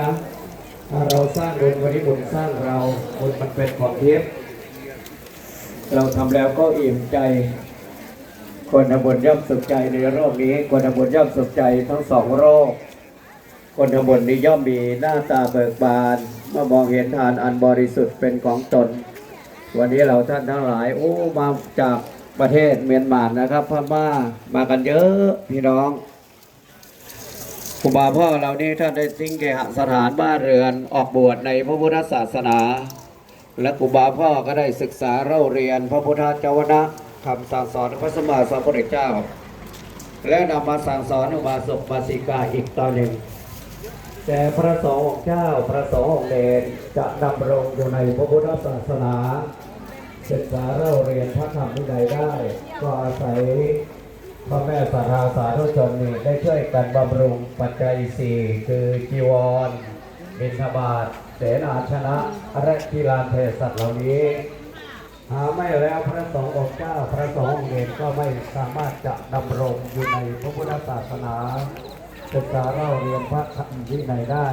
นะเราสร้างบุญวันนี้บุญสร้างเราบุญมันเป็นของทิพย์เราทำแล้วก็อิ่มใจ คนทำบุญย่อมสุขใจในโรคนี้ คนทำบุญย่อมสุขใจทั้งสองโรค คนทำบุญนี้ย่อมมีหน้าตาเบิกบานเมื่อมองเห็นทานอันบริสุทธิ์เป็นของตน วันนี้เราท่านทั้งหลาย โอ้มาจากประเทศเมียนมานะครับพม่ามากันเยอะพี่น้อง ครูบาพ่อเรานี่ท่านได้ทิ้งเคหสถานบ้านเรือนออกบวชในพระพุทธศาสนา และครูบาพ่อก็ได้ศึกษาเล่าเรียนพระพุทธเจ้าวนะคำสั่งสอนพระสมมาสัมพุทธเจ้า และนำมาสั่งสอนอุบาสกบาสิกาอีกต่อหนึ่ง แต่พระสงฆ์องค์เจ้าพระสงฆ์องค์เดชจะดำรงอยู่ในพระพุทธศาสนา ศึกษาเล่าเรียนพระธรรมวินัยได้ ก็อาศัย พ่อแม่สาธาสาธุชนนี่ได้ช่วยกันบำรุงปัจจัยสี่คือจีวร บิณฑบาตเสนาชนะและกีฬาเทศัตเหล่านี้ หาไม่แล้วพระสงฆ์องค์เจ้าพระสงฆ์องค์เดชก็ไม่สามารถจะดำรงอยู่ในพระพุทธศาสนาศึกษาเล่าเรียนพระธรรมวินัยได้